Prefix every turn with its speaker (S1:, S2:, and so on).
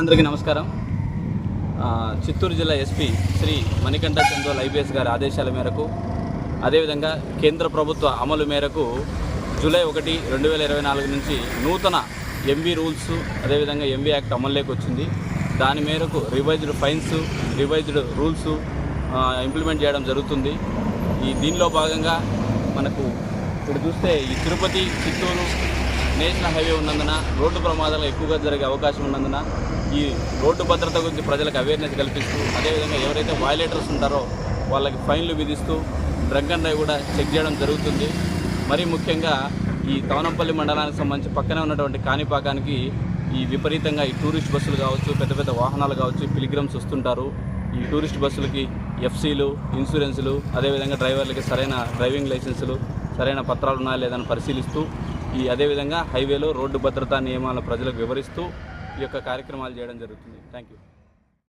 S1: అందరికీ నమస్కారం. చిత్తూరు జిల్లా ఎస్పీ శ్రీ మణికంఠ చంద్రోల్ ఐపీఎస్ గారి ఆదేశాల మేరకు అదేవిధంగా కేంద్ర ప్రభుత్వ అమలు మేరకు జూలై ఒకటి రెండు వేల ఇరవై నాలుగు నుంచి నూతన ఎంబీ రూల్స్ అదేవిధంగా ఎంబీ యాక్ట్ అమల్లోకి వచ్చింది. దాని మేరకు revised fines revised rules implement చేయడం జరుగుతుంది. ఈ దీనిలో భాగంగా మనకు ఇప్పుడు చూస్తే ఈ తిరుపతి చిత్తూరు నేషనల్ హైవే ఉన్నందున రోడ్డు ప్రమాదాలు ఎక్కువగా జరిగే అవకాశం ఉన్నందున ఈ రోడ్డు భద్రత గురించి ప్రజలకు అవేర్నెస్ కల్పిస్తూ అదేవిధంగా ఎవరైతే వయలేటర్స్ ఉంటారో వాళ్ళకి ఫైన్లు విధిస్తూ డ్రగ్ అండ్ డ్రైవ్ కూడా చెక్ చేయడం జరుగుతుంది. మరీ ముఖ్యంగా ఈ తవనంపల్లి మండలానికి సంబంధించి పక్కనే ఉన్నటువంటి కాణిపాకానికి ఈ విపరీతంగా ఈ టూరిస్ట్ బస్సులు కావచ్చు పెద్ద పెద్ద వాహనాలు కావచ్చు పిలిగ్రమ్స్ వస్తుంటారు. ఈ టూరిస్ట్ బస్సులకి ఎఫ్సీలు ఇన్సూరెన్సులు అదేవిధంగా డ్రైవర్లకి సరైన డ్రైవింగ్ లైసెన్సులు సరైన పత్రాలు ఉన్నాయా లేదని పరిశీలిస్తూ ఈ అదేవిధంగా హైవేలో రోడ్డు భద్రతా నియమాలను ప్రజలకు వివరిస్తూ ఈ యొక్క కార్యక్రమాలు చేయడం జరుగుతుంది. Thank you